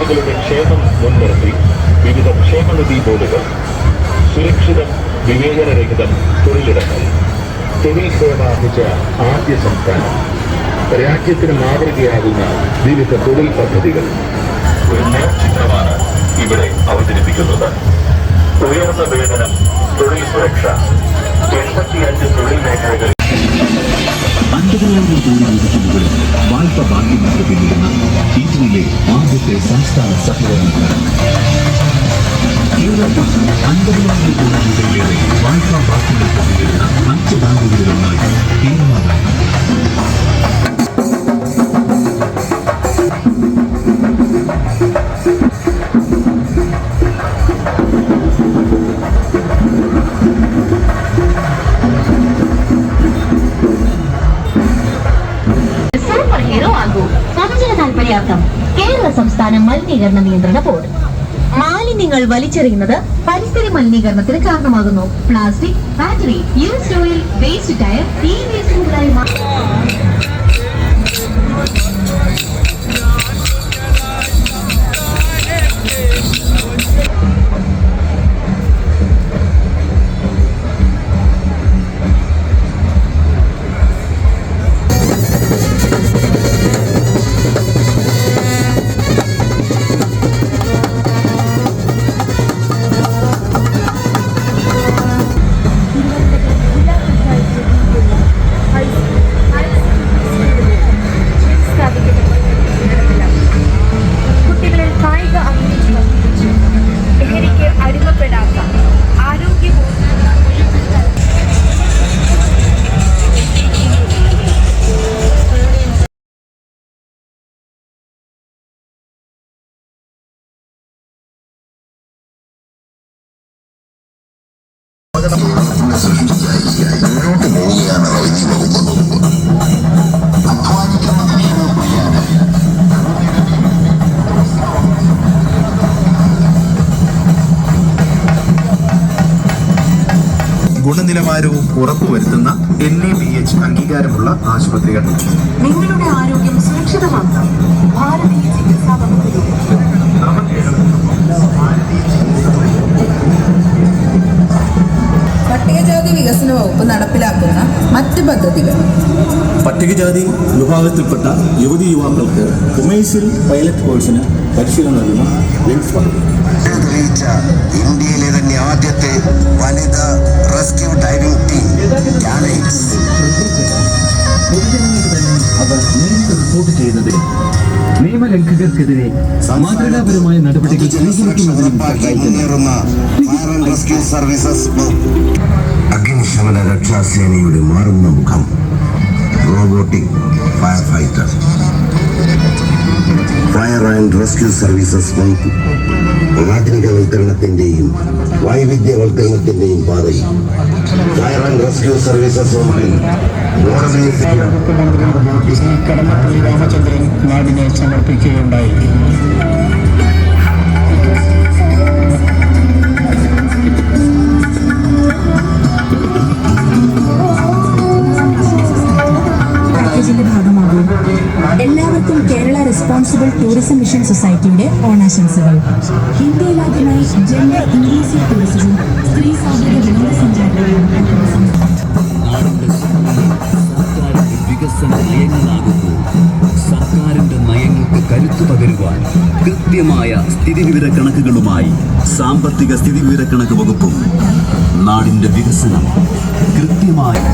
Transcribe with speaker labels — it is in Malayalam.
Speaker 1: തൊഴിലാളികളുടെ ക്ഷേമം മുൻനിർത്തി വിവിധ ക്ഷേമനിധി ബോർഡുകൾ സുരക്ഷിതം വിവേചനരഹിതം തൊഴിലിടങ്ങൾ തൊഴിൽ സേവ ആരംഭിച്ച ആദ്യ സംസ്ഥാനം രാജ്യത്തിന് മാതൃകയാകുന്ന വിവിധ തൊഴിൽ പദ്ധതികൾ. ഒരു നേർചിത്രമാണ് ഇവിടെ അവതരിപ്പിക്കുന്നത്. ഉയർന്ന വേതനം തൊഴിൽ സുരക്ഷ എൺപത്തിയഞ്ച് തൊഴിൽ മേഖലകളിൽ
Speaker 2: അൻപതിനായിരം കോടി രൂപയ്ക്ക് മുകളിൽ വായ്പ ബാക്കി പിന്നിടുന്ന ഈറ്റിനിലെ ആദ്യത്തെ സംസ്ഥാന സഹകരണ കേരളത്തിൽ അൻപതിനായിരം കോടി രൂപയിലേറെ വായ്പാ പിന്നിടുന്ന അഞ്ച് ബാങ്കുകളിലൊന്നായി
Speaker 3: മലിനീകരണ നിയന്ത്രണ ബോർഡ് മാലിന്യങ്ങൾ വലിച്ചെറിയുന്നത് പരിസ്ഥിതി മലിനീകരണത്തിന് കാരണമാകുന്നു. Plastic battery used oil waste tyre
Speaker 4: ഗുണനിലവാരവും ഉറപ്പുവരുത്തുന്ന എൻ എ ബി എച്ച് അംഗീകാരമുള്ള ആശുപത്രികൾ.
Speaker 5: നിങ്ങളുടെ ആരോഗ്യം സുരക്ഷിതമാക്കാം. ഭാരതീയ
Speaker 6: വകുപ്പ് നടപ്പിലാക്കുന്ന മറ്റ് പദ്ധതികൾ.
Speaker 7: പട്ടികജാതി വിഭാഗത്തിൽപ്പെട്ട യുവതി യുവാക്കൾക്ക് കൊമേഴ്സ്യൽ പൈലറ്റ് കോഴ്സിന് പരിശീലനം നൽകുന്ന പദ്ധതി
Speaker 8: തെളിയിച്ച ഇന്ത്യയിലെ തന്നെ ആദ്യത്തെ വനിതാ റെസ്ക്യൂ ഡൈവിംഗ് ടീം
Speaker 2: അവർ നേരിട്ട് റിപ്പോർട്ട് ചെയ്യുന്നതിനും നിയമലംഘകർക്കെതിരെ മാതൃകാപരമായ നടപടികൾ
Speaker 8: അഗ്നിശമന രക്ഷാസേനയുടെ മാറുന്ന മുഖം. Robotic fire fighter and rescue services വകുപ്പ് ആധുനികവൽക്കരണത്തിന്റെയും വൈവിധ്യവൽക്കരണത്തിന്റെയും പാതയിൽ ഫയർ ആൻഡ് റെസ്ക്യൂ സർവീസസ് വകുപ്പിൽ
Speaker 7: രാമചന്ദ്രൻ നാടിനെ സമർപ്പിക്കുകയുണ്ടായി.
Speaker 5: റെസ്പോൺസിബിൾ ടൂറിസം മിഷൻ സൊസൈറ്റിയുടെ ഓണാശംസകൾ. ഇന്ത്യയിലാദ്യമായി ജെൻഡർ ഇൻക്ലൂസീവ് ടൂറിസവും സ്ത്രീ സാധ്യത വിനോദസഞ്ചാരവും
Speaker 2: വികസന നയങ്ങളാകുന്നു സർക്കാരിന്റെ കൃത്യമായ സ്ഥിതിവിവര കണക്കുകളുമായി സാമ്പത്തിക സ്ഥിതിവിവര കണക്ക് വകുപ്പും നാടിന്റെ വികസനം കൃത്യമായി